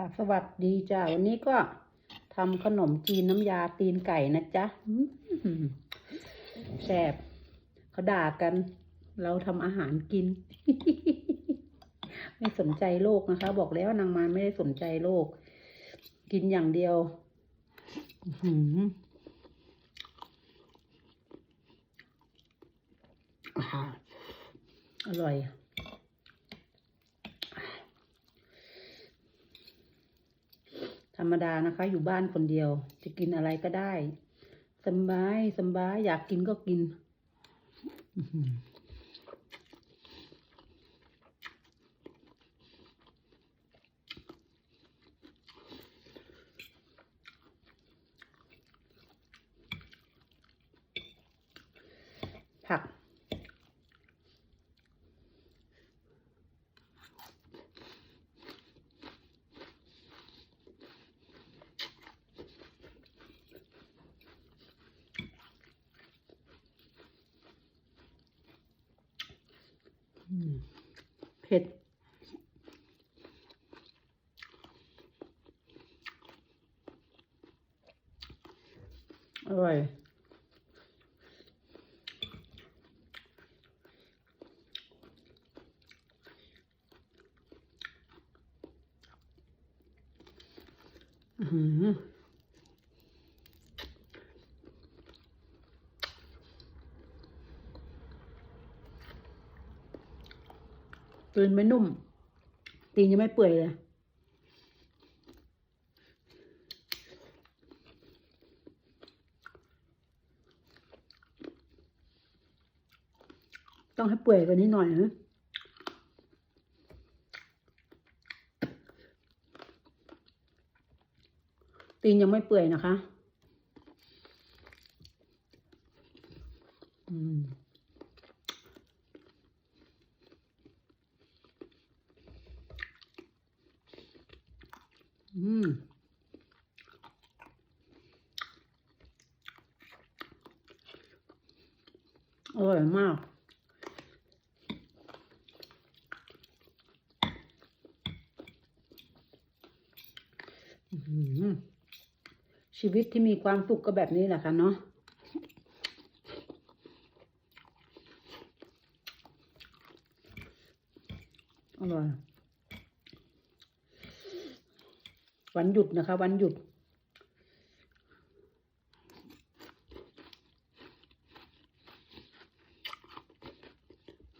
ค่ะ สวัสดีจ้าวันนี้ก็ทำขนมจีนน้ำยาตีนไก่นะจ๊ะแซ่บเขาด่ากัน เราทำอาหารกิน ไม่สนใจโลกนะคะ บอกแล้วนางมารไม่ได้สนใจโลก กินอย่างเดียวอร่อย ธรรมดานะคะ อยู่บ้านคนเดียว จะกินอะไรก็ได้สบายสบายอยากกินก็กิน อร่อยอือหือตีนไม่นุ่ม ตีนยังไม่เปื่อยเลย ต้องให้เปื่อยกว่านี้หน่อยนะตีนยังไม่เปื่อยนะคะ อืมอืมอร่อยมาก อื้อหือ ชีวิตที่มีความสุขก็แบบนี้แหละค่ะเนาะอร่อยวันหยุดนะคะ วันหยุด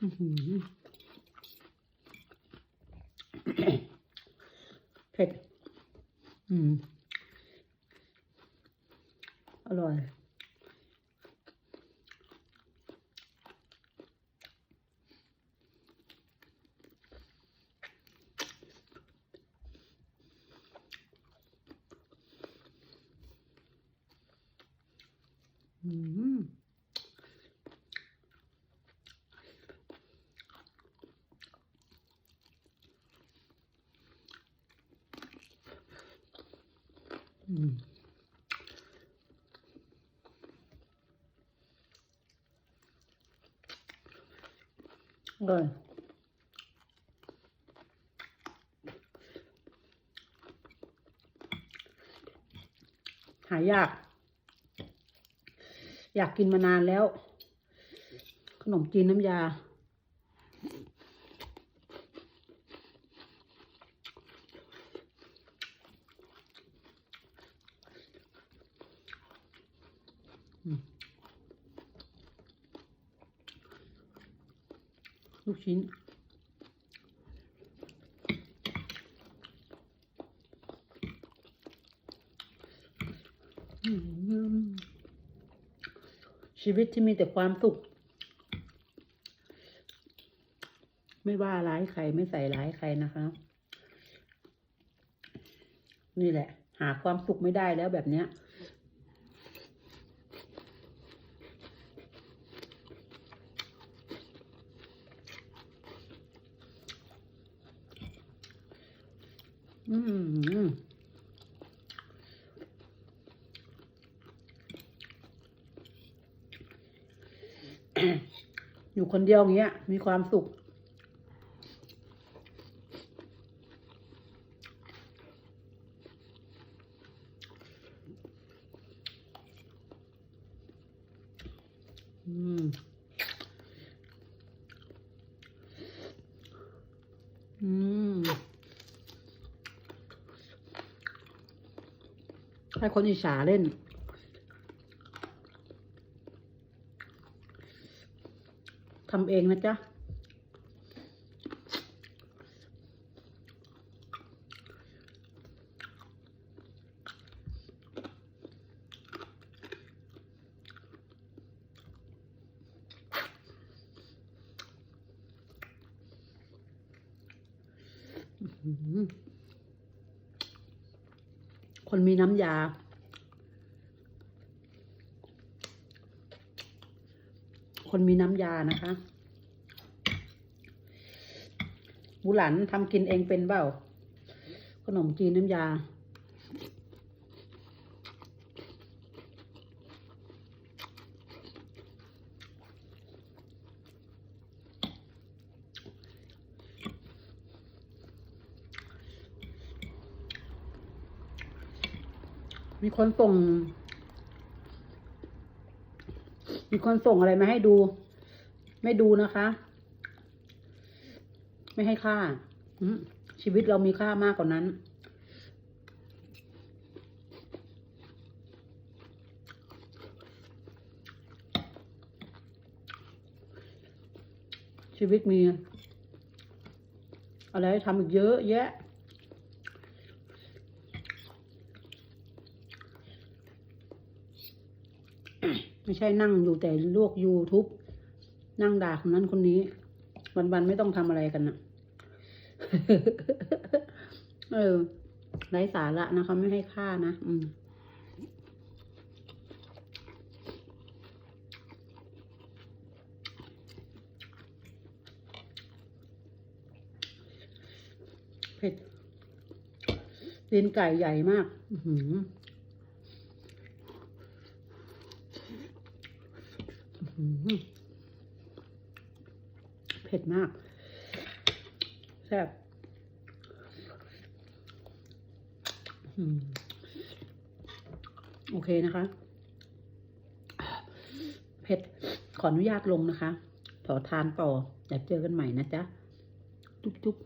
อื้อหือเผ็ด อืม อร่อย อืมอืมอร่อยหายาก อยากกินมานานแล้ว ขนมจีนน้ำยาอืมลูกชิ้น อืม ชีวิตที่มีแต่ความสุข ไม่ว่าร้ายใครไม่ใส่ร้ายใครนะคะ นี่แหละ หาความสุขไม่ได้แล้วแบบเนี้ยอืม อยู่คนเดียวอย่างเงี้ย มีความสุข อืม อืม ให้คนอิจฉาเล่น ทำเองนะจ๊ะคนมีน้ำยา คนมีน้ำยานะคะบุหลันทำกินเองเป็นเปล่า ขนมจีนน้ำยา มีคนส่ง มีคนส่งอะไรมาให้ดู ไม่ดูนะคะ ไม่ให้ค่าชีวิตเรามีค่ามากกว่านั้น ชีวิตมี อะไรให้ทำอีกเยอะแยะ ไม่ใช่นั่งอยู่แต่ลวก YouTube นั่งด่าคนนั้นคนนี้ วันๆไม่ต้องทำอะไรกันนะเออไร้สาระนะคะไม่ให้ค่านะ อืมเผ็ดตีนไก่ใหญ่มาก อือหือ อื้อหือ เผ็ดมากแซ่บโอเคนะคะ เผ็ด ขออนุญาตลงนะคะ ขอทานต่อเดี๋ยวเจอกันใหม่นะจ๊ะ จุ๊บจุ๊บ